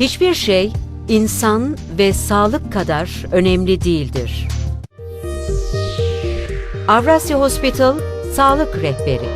Hiçbir şey insan ve sağlık kadar önemli değildir. Avrasya Hospital Sağlık Rehberi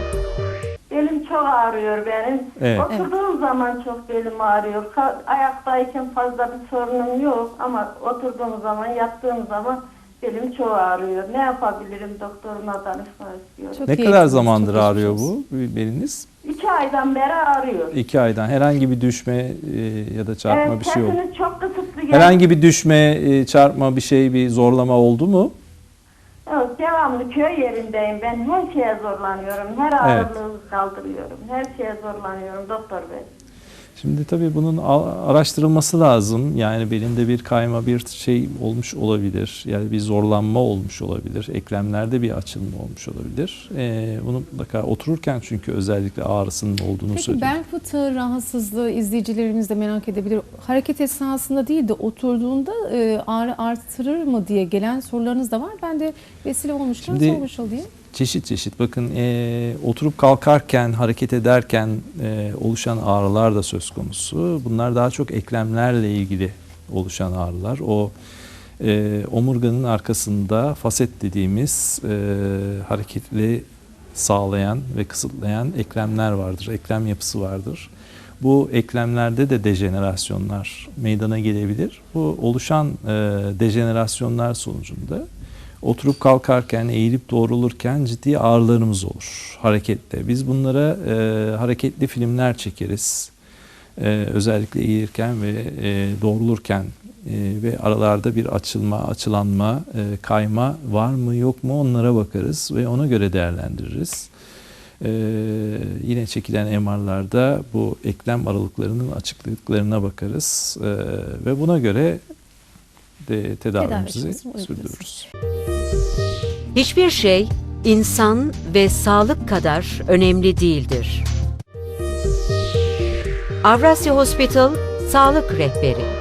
Belim çok ağrıyor benim. Evet. Oturduğum zaman çok belim ağrıyor. Ka- Ayaktayken fazla bir sorunum yok ama oturduğum zaman, yattığım zaman belim çok ağrıyor. Ne yapabilirim doktoruma danışmak istiyorum. Çok Ne iyi kadar ettiniz, zamandır çok ağrıyor geçmiş bu beliniz? İki aydan beri ağrıyor. İki aydan. Herhangi bir düşme e, ya da çarpma Evet, bir şey oldu. çok kısıtlı geldi. Herhangi bir düşme, e, çarpma bir şey, bir zorlama oldu mu? Evet, devamlı köy yerindeyim. Ben her şeye zorlanıyorum. Her ağırlığı kaldırıyorum. Her şeye zorlanıyorum doktor bey. Şimdi tabii bunun araştırılması lazım. Yani belinde bir kayma, bir şey olmuş olabilir. Yani bir zorlanma olmuş olabilir. Eklemlerde bir açılma olmuş olabilir. Ee, bunu mutlaka otururken çünkü özellikle ağrısının olduğunu Peki söylüyor. bel fıtığı rahatsızlığı izleyicilerimiz de merak edebilir. Hareket esnasında değil de oturduğunda e, ağrı artırır mı diye gelen sorularınız da var. Ben de vesile olmuşken Şimdi- sormuş olayım. Çeşit çeşit. Bakın e, oturup kalkarken, hareket ederken e, oluşan ağrılar da söz konusu. Bunlar daha çok eklemlerle ilgili oluşan ağrılar. O e, omurganın arkasında faset dediğimiz e, hareketli sağlayan ve kısıtlayan eklemler vardır. Eklem yapısı vardır. Bu eklemlerde de dejenerasyonlar meydana gelebilir. Bu oluşan e, dejenerasyonlar sonucunda oturup kalkarken, eğilip doğrulurken ciddi ağrılarımız olur harekette. Biz bunlara e, hareketli filmler çekeriz. E, özellikle eğilirken ve e, doğrulurken e, ve aralarda bir açılma, açılanma, e, kayma var mı yok mu onlara bakarız ve ona göre değerlendiririz. E, yine çekilen MR'larda bu eklem aralıklarının açıklıklarına bakarız e, ve buna göre de tedavimizi Tedavisini uyguluyoruz. Hiçbir şey insan ve sağlık kadar önemli değildir. Avrasya Hospital Sağlık Rehberi